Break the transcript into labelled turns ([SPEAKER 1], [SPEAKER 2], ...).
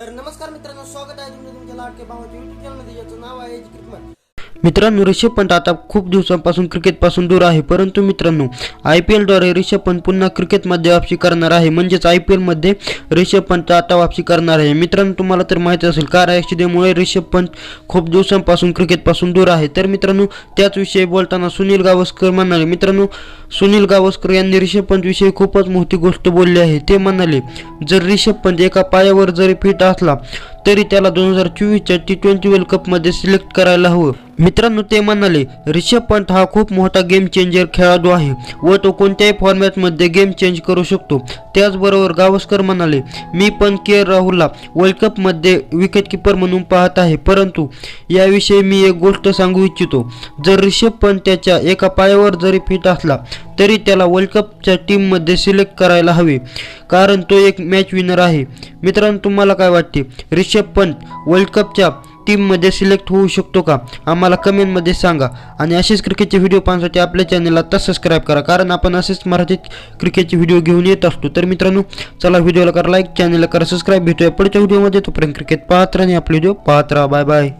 [SPEAKER 1] तर नमस्कार मित्रांनो स्वागत आहे तुमचं तुमच्या लाडके भावाच्या युट्यूब चॅनलमध्ये याचं नाव आहे क्रिकमन
[SPEAKER 2] मित्रांनो ऋषभ पंत आता खूप दिवसांपासून क्रिकेटपासून दूर आहे. परंतु मित्रांनो आय पी एलद्वारे ऋषभ पंत पुन्हा क्रिकेटमध्ये वापसी करणार आहे. म्हणजेच आय पी एलमध्ये ऋषभ पंत आता वापसी करणार आहे. मित्रांनो तुम्हाला तर माहिती असेल कार ॲक्सिडेंटमुळे ऋषभ पंत खूप दिवसांपासून क्रिकेटपासून दूर आहे. तर मित्रांनो त्याचविषयी बोलताना सुनील गावस्कर म्हणाले मित्रांनो सुनील गावस्कर यांनी ऋषभ पंतविषयी खूपच मोठी गोष्ट बोलली आहे. ते म्हणाले जर ऋषभ पंत एका पायावर जरी फिट असला तरी त्याला दोन हजार चोवीसच्या टी ट्वेंटी वर्ल्ड कपमध्ये सिलेक्ट करायला हवं. मित्रांनो ते म्हणाले रिषभ पंत हा खूप मोठा गेम चेंजर खेळाडू आहे व तो कोणत्याही फॉर्मॅटमध्ये गेम चेंज करू शकतो. त्याचबरोबर गावस्कर म्हणाले मी पण के. राहुलला वर्ल्ड कपमध्ये विकेट किपर म्हणून पाहत आहे परंतु याविषयी मी एक गोष्ट सांगू इच्छितो. जर रिषभ पंत त्याच्या एका पायावर जरी फिट असला तरी त्याला वर्ल्ड कपच्या टीममध्ये सिलेक्ट करायला हवे. कारण तो एक मॅच विनर आहे. मित्रांनो तुम्हाला काय वाटते? रिषभ पंत वर्ल्ड कपच्या टीममध्ये सिलेक्ट होऊ शकतो का? आम्हाला कमेंटमध्ये सांगा. आणि असेच क्रिकेटचे व्हिडिओ पाहण्यासाठी आपल्या चॅनलला तर सबस्क्राईब करा. कारण आपण असेच मराठीत क्रिकेटचे व्हिडिओ घेऊन येत असतो. तर मित्रांनो चला व्हिडिओला करा लाईक चॅनलला करा सबस्क्राईब भेटूया पुढच्या व्हिडिओमध्ये तोपर्यंत क्रिकेट पाहत राहा आणि आपले व्हिडिओ पाहत राहा. Bye bye